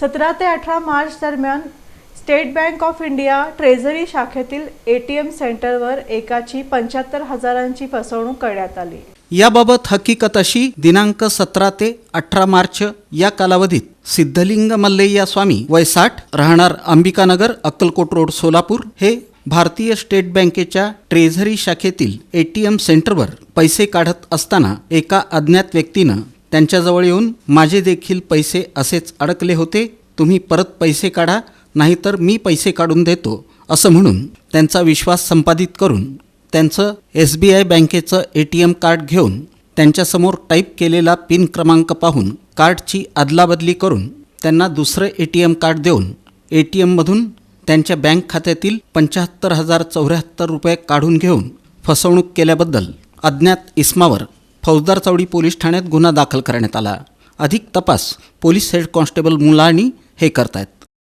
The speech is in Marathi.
सतरा ते अठरा मार्च दरम्यान State Bank of India treasury शाखेतील ए टी एम सेंटरवर एकाची पंच्याहत्तर हजारांची फसवणूक करण्यात आली. याबाबत हकीकत अशी दिनांक सतरा ते अठरा मार्च या कालावधीत सिद्धलिंग मल्लय्या स्वामी वय साठ राहणार अंबिकानगर अक्कलकोट रोड सोलापूर हे भारतीय स्टेट बँकेच्या ट्रेझरी शाखेतील ए टी एम सेंटरवर पैसे काढत असताना एका अज्ञात व्यक्तीनं त्यांच्याजवळ येऊन माझे देखील पैसे असेच अडकले होते तुम्ही परत पैसे काढा नाहीतर मी पैसे काढून देतो असं म्हणून त्यांचा विश्वास संपादित करून त्यांचं एस बी आय बँकेचं ए टी एम कार्ड घेऊन त्यांच्यासमोर टाईप केलेला पिन क्रमांक पाहून कार्डची अदलाबदली करून त्यांना दुसरं ए टी एम कार्ड देऊन ए टी एममधून त्यांच्या बँक खात्यातील पंच्याहत्तर हजार चौऱ्याहत्तर रुपये काढून घेऊन फसवणूक केल्याबद्दल अज्ञात इस्मावर फौजदार चौडी पोलीस ठाण्यात गुन्हा दाखल करण्यात आला. अधिक तपास पोलीस हेड कॉन्स्टेबल मुलाणी हे करतायत.